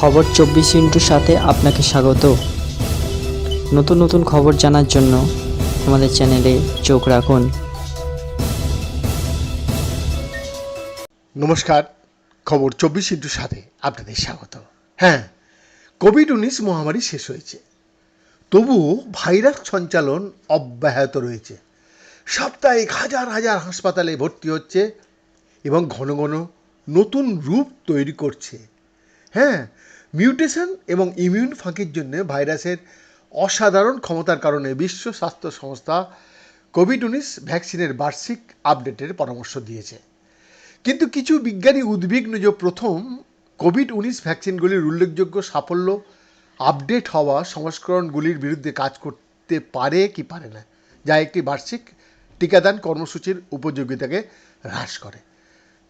খবর চব্বিশ ইন্টুর সাথে আপনাকে স্বাগত। নতুন নতুন খবর জানার জন্য আমাদের চ্যানেলে চোখ রাখুন। নমস্কার, খবর চব্বিশ ইন্টুর সাথে আপনাদের স্বাগত। হ্যাঁ কোভিড উনিশ মহামারী শেষ হয়েছে। তবুও ভাইরাস সঞ্চালন অব্যাহত রয়েছে। সাপ্তাহিক হাজার হাজার হাসপাতালে ভর্তি হচ্ছে এবং ঘন ঘন নতুন রূপ তৈরি করছে হ্যাঁ মিউটেশন এবং ইমিউন ফাঁকির জন্য ভাইরাসের অসাধারণ ক্ষমতার কারণে বিশ্ব স্বাস্থ্য সংস্থা কোভিড উনিশ ভ্যাকসিনের বার্ষিক আপডেটের পরামর্শ দিয়েছে। কিন্তু কিছু বিজ্ঞানী উদ্বিগ্ন যে প্রথম কোভিড উনিশ ভ্যাকসিনগুলির উল্লেখযোগ্য সাফল্য আপডেট হওয়া সংস্করণগুলির বিরুদ্ধে কাজ করতে পারে কি পারে না, যা একটি বার্ষিক টিকাদান কর্মসূচির উপযোগিতাকে হ্রাস করে।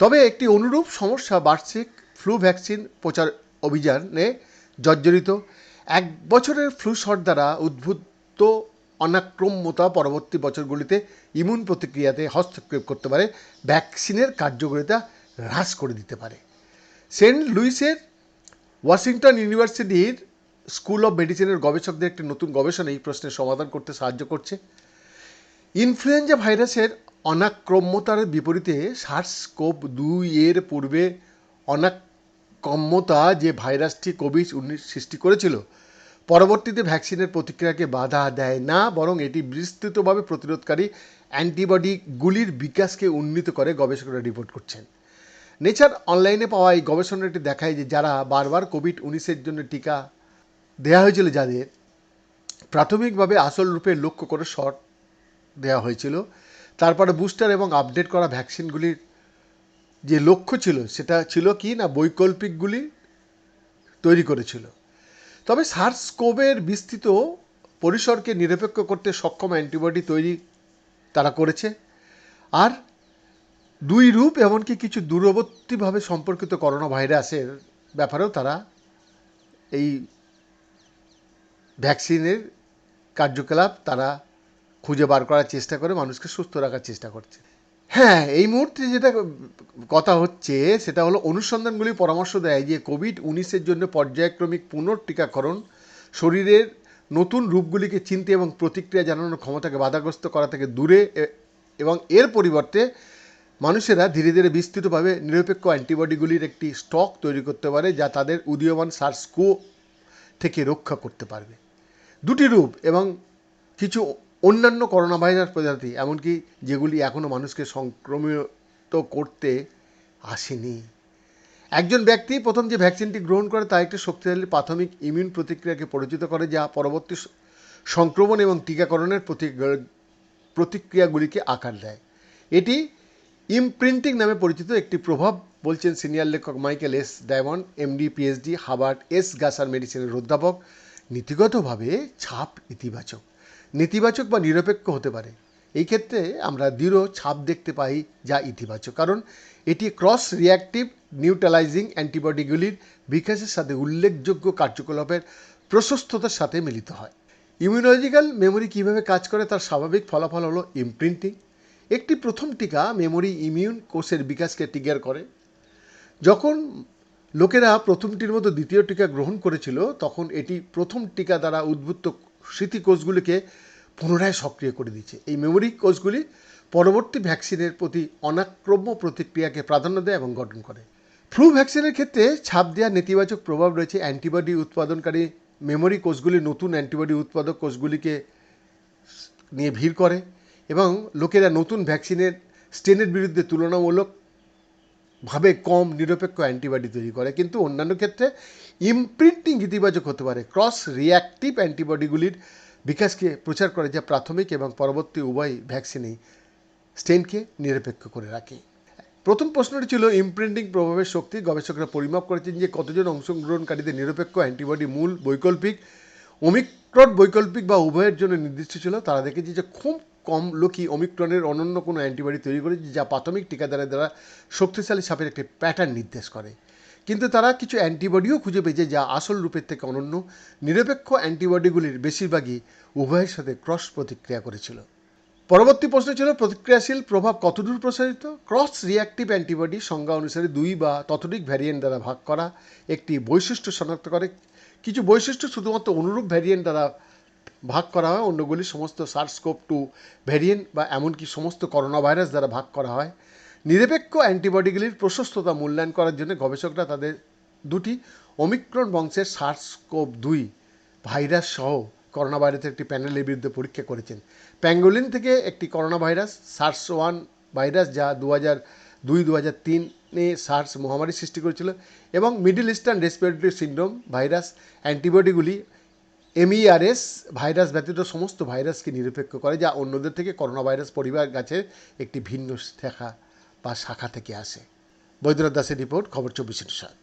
তবে একটি অনুরূপ সমস্যা বার্ষিক ফ্লু ভ্যাকসিন প্রচার অভিযানে জর্জরিত। এক বছরের ফ্লু শট দ্বারা উদ্ভূত অনাক্রম্যতা পরবর্তী বছরগুলিতে ইমিউন প্রতিক্রিয়াতে হস্তক্ষেপ করতে পারে, ভ্যাকসিনের কার্যকারিতা হ্রাস করে দিতে পারে। সেন্ট লুইসের ওয়াশিংটন ইউনিভার্সিটির স্কুল অফ মেডিসিনের গবেষকদের একটি নতুন গবেষণা এই প্রশ্নের সমাধান করতে সাহায্য করছে। ইনফ্লুয়েঞ্জা ভাইরাসের অনাক্রম্যতার বিপরীতে সার্স কোভ দুই এর পূর্বে অনাক্রম্যতা যে ভাইরাসটি কোভিড উনিশ সৃষ্টি করেছিল, পরবর্তীতে ভ্যাকসিনের প্রতিক্রিয়াকে বাধা দেয় না, বরং এটি বিস্তৃতভাবে প্রতিরোধকারী অ্যান্টিবডিগুলির বিকাশকে উন্নীত করে, গবেষকরা রিপোর্ট করছেন। নেচার অনলাইনে পাওয়া এই গবেষণাটি দেখায় যে যারা বারবার কোভিড উনিশের জন্য টিকা দেওয়া হয়েছিল, যাদের প্রাথমিকভাবে আসল রূপে লক্ষ্য করে শট দেওয়া হয়েছিল, তারপরে বুস্টার এবং আপডেট করা ভ্যাকসিনগুলির যে লক্ষ্য ছিল, সেটা ছিল কি না বৈকল্পিকগুলি তৈরি করেছিল। তবে সার্স কোভের বিস্তৃত পরিসরকে নিরপেক্ষ করতে সক্ষম অ্যান্টিবডি তৈরি তারা করেছে। আর দুই রূপ, এমনকি কিছু দূরবর্তীভাবে সম্পর্কিত করোনা ভাইরাসের ব্যাপারেও তারা এই ভ্যাকসিনের কার্যকলাপ তারা খুঁজে বার করার চেষ্টা করে, মানুষকে সুস্থ রাখার চেষ্টা করছে। হ্যাঁ এই মুহূর্তে যেটা কথা হচ্ছে, সেটা হলো অনুসন্ধানগুলি পরামর্শ দেয় যে কোভিড উনিশের জন্য পর্যায়ক্রমিক পুনর্টিকাকরণ শরীরের নতুন রূপগুলিকে চিনতে এবং প্রতিক্রিয়া জানানোর ক্ষমতাকে বাধাগ্রস্ত করা থেকে দূরে এবং এর পরিবর্তে মানুষেরা ধীরে ধীরে বিস্তৃতভাবে নিরপেক্ষ অ্যান্টিবডিগুলির একটি স্টক তৈরি করতে পারে যা তাদের উদীয়মান সার্সকো থেকে রক্ষা করতে পারবে। দুটি রূপ এবং কিছু অন্যান্য করোনা ভাইরাস প্রজাতি, এমনকি যেগুলি এখনও মানুষকে সংক্রমিত করতে আসেনি। একজন ব্যক্তি প্রথম যে ভ্যাকসিনটি গ্রহণ করে তা একটি শক্তিশালী প্রাথমিক ইমিউন প্রতিক্রিয়াকে পরিচিত করে, যা পরবর্তী সংক্রমণ এবং টিকাকরণের প্রতিক্রিয়াগুলিকে আকার দেয়। এটি ইমপ্রিন্টিং নামে পরিচিত একটি প্রভাব, বলছেন সিনিয়র লেখক Michael S Diamond, MD, PhD Hubbard S Gasser মেডিসিনের অধ্যাপক। নীতিগতভাবে ছাপ ইতিবাচক। নেতিবাচক বা নিরপেক্ষ হতে পারে। এই ক্ষেত্রে আমরা দৃঢ় ছাপ দেখতে পাই যা ইতিবাচক। কারণ এটি ক্রস রিয়াক্টিভ নিউট্রালাইজিং অ্যান্টিবডিগুলির বিকাশের সাথে উল্লেখযোগ্য কার্যকলাপের প্রশস্ততার সাথে মিলিত হয়। ইমিউনোলজিক্যাল মেমোরি কীভাবে কাজ করে তার স্বাভাবিক ফলাফল হলো ইমপ্রিন্টিং একটি প্রথম টিকা মেমোরি ইমিউন কোষের বিকাশকে ট্রিগার করে। যখন লোকেরা প্রথমটির মতো দ্বিতীয় টিকা গ্রহণ করেছিল, তখন এটি প্রথম টিকা দ্বারা উদ্ভূত স্মৃতিকোষগুলিকে পুনরায় সক্রিয় করে দিচ্ছে। এই মেমোরি কোষগুলি পরবর্তী ভ্যাকসিনের প্রতি অনাক্রম্য প্রতিক্রিয়াকে প্রাধান্য দেয় এবং গঠন করে। ফ্লু ভ্যাকসিনের ক্ষেত্রে ছাপ দেওয়ার নেতিবাচক প্রভাব রয়েছে অ্যান্টিবডি উৎপাদনকারী মেমোরি কোষগুলি নতুন অ্যান্টিবডি উৎপাদক কোষগুলিকে নিয়ে ভিড় করে এবং লোকেরা নতুন ভ্যাকসিনের স্টেনের বিরুদ্ধে তুলনামূলক ভাবে কম নিরপেক্ষ অ্যান্টিবডি তৈরি করে, কিন্তু অন্যান্য ক্ষেত্রে ইমপ্রিন্টিং ইতিবাচক হতে পারে। ক্রস রিয়াক্টিভ অ্যান্টিবডিগুলির বিকাশকে প্রচার করে যা প্রাথমিক এবং পরবর্তী উভয় ভ্যাকসিনেই স্টেনকে নিরপেক্ষ করে রাখে। প্রথম প্রশ্নটি ছিল ইমপ্রিন্টিং প্রভাবের শক্তি গবেষকরা পরিমাপ করেছেন যে কতজন অংশগ্রহণকারীদের নিরপেক্ষ অ্যান্টিবডি মূল বৈকল্পিক ওমিক্রন বৈকল্পিক বা উভয়ের জন্য নির্দিষ্ট ছিল, তারা দেখেছে যে খুব কম লোকই ওমিক্রনের অনন্য কোনো অ্যান্টিবডি তৈরি করেছে যা প্রাথমিক টিকাদানের দ্বারা শক্তিশালী সাপের একটি প্যাটার্ন নির্দেশ করে। কিন্তু তারা কিছু অ্যান্টিবডিও খুঁজে পেয়েছে যা আসল রূপের থেকে অনন্য। নিরপেক্ষ অ্যান্টিবডিগুলির বেশিরভাগই উভয়ের সাথে ক্রস প্রতিক্রিয়া করেছিল। পরবর্তী প্রশ্ন ছিল, প্রতিক্রিয়াশীল প্রভাব কতদূর প্রসারিত? ক্রস রিয়াক্টিভ অ্যান্টিবডি সংজ্ঞা অনুসারে দুই বা ততোধিক ভ্যারিয়েন্ট দ্বারা ভাগ করা একটি বৈশিষ্ট্য শনাক্ত করে। কিছু বৈশিষ্ট্য শুধুমাত্র অনুরূপ ভ্যারিয়েন্ট দ্বারা ভাগ করা হয়, অন্যগুলি সমস্ত সার্সকোপ টু ভ্যারিয়েন্ট বা এমনকি সমস্ত করোনা ভাইরাস দ্বারা ভাগ করা হয়। নিরপেক্ষ অ্যান্টিবডিগুলির প্রশস্ততা মূল্যায়ন করার জন্য গবেষকরা তাদের দুটি অমিক্রণ বংশের সার্সকোপ দুই ভাইরাস সহ করোনা ভাইরাসের একটি প্যানেলের বিরুদ্ধে পরীক্ষা করেছেন। প্যাঙ্গোলিন থেকে একটি corona virus SARS one virus যা দু হাজার দুই দু হাজার তিনে সার্স মহামারী সৃষ্টি করেছিল এবং middle eastern respiratory syndrome virus অ্যান্টিবডিগুলি MERS virus ব্যতীত সমস্ত ভাইরাসকে নিরপেক্ষ করে, যা অন্যদের থেকে করোনা ভাইরাস পরিবার গাছের একটি ভিন্ন শাখা বা শাখা থেকে আসে। বৈদ্যনাথ দাসের রিপোর্ট, খবর চব্বিশ সাত।